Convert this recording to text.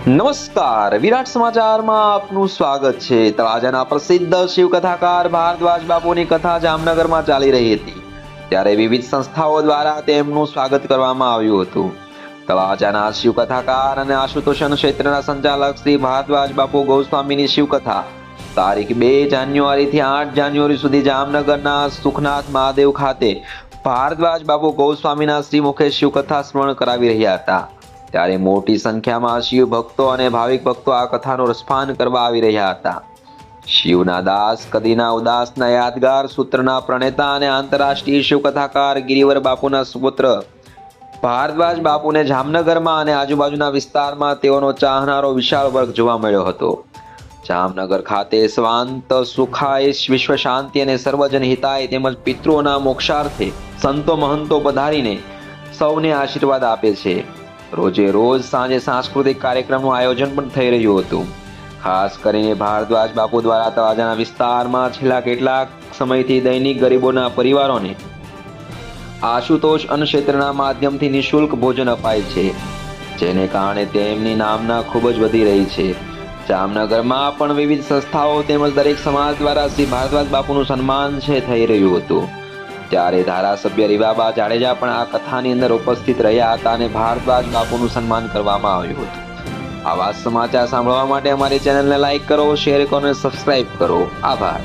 નમસ્કાર, વિરાટ સમાચારમાં આપનું સ્વાગત છે. તળાજાના પ્રસિદ્ધ શિવકથાકાર ભારદ્વાજ બાપુની કથા જામનગરમાં ચાલી રહી હતી. ત્યારે વિવિધ સંસ્થાઓ દ્વારા તેમનું સ્વાગત કરવામાં આવ્યું હતું. તળાજાના શિવકથાકાર અને આશુતોષણ ક્ષેત્રના સંચાલક શ્રી ભારદ્વાજ બાપુ ગૌસ્વામીની શિવકથા તારીખ બે જાન્યુઆરીથી આઠ જાન્યુઆરી સુધી જામનગરના સુખનાથ મહાદેવ ખાતે ભારદ્વાજ બાપુ ગોસ્વામીના શ્રીમુખે શિવકથા સ્મરણ કરાવી રહ્યા હતા. ત્યારે મોટી સંખ્યામાં શિવ ભક્તો અને ભાવિક ભક્તો આ કથાનું રસપાન કરવા આવી રહ્યા હતા. શિવના દાસ, કદીના ઉદાસના યાદગાર, સૂત્રના પ્રણેતા અને આંતરરાષ્ટ્રીય શિવકથાકાર ગિરિવર બાપુના સુપુત્ર. ભારદ્વાજ બાપુને જામનગરમાં અને આજુબાજુના વિસ્તારમાં તેઓનો ચાહનારો વિશાળ વર્ગ જોવા મળ્યો હતો. જામનગર ખાતે સ્વાંત, સુખાય, વિશ્વ શાંતિ અને સર્વજન હિતાય તેમજ પિતૃઓના મોક્ષાર્થે સંતો મહંતો પધારીને સૌને આશીર્વાદ આપે છે. રોજે રોજ સાંજે સાંસ્કૃતિક કાર્યક્રમનું આયોજન પણ થઈ રહ્યું હતું. ખાસ કરીને ભારદ્વાજ બાપુ દ્વારા તળાજાના વિસ્તારમાં છેલ્લા કેટલાક સમયથી દૈનિક ગરીબોના પરિવારોને આશુતોષ અન્ન ક્ષેત્રના માધ્યમથી નિઃશુલ્ક ભોજન અપાય છે, જેને કારણે તેમની નામના ખૂબ જ વધી રહી છે. જામનગરમાં પણ વિવિધ સંસ્થાઓ તેમજ દરેક સમાજ દ્વારા શ્રી ભારદ્વાજ બાપુનું સન્માન છે, થઈ રહ્યું હતું. ત્યારે ધારાસભ્ય રીવાબા જાડેજા પણ આ કથાની અંદર ઉપસ્થિત રહ્યા હતા અને ભારદ્વાજ બાપુનું સન્માન કરવામાં આવ્યું હતું. આવા સમાચાર સાંભળવા માટે અમારી ચેનલને લાઈક કરો, શેર કરો અને સબસ્ક્રાઇબ કરો. આભાર.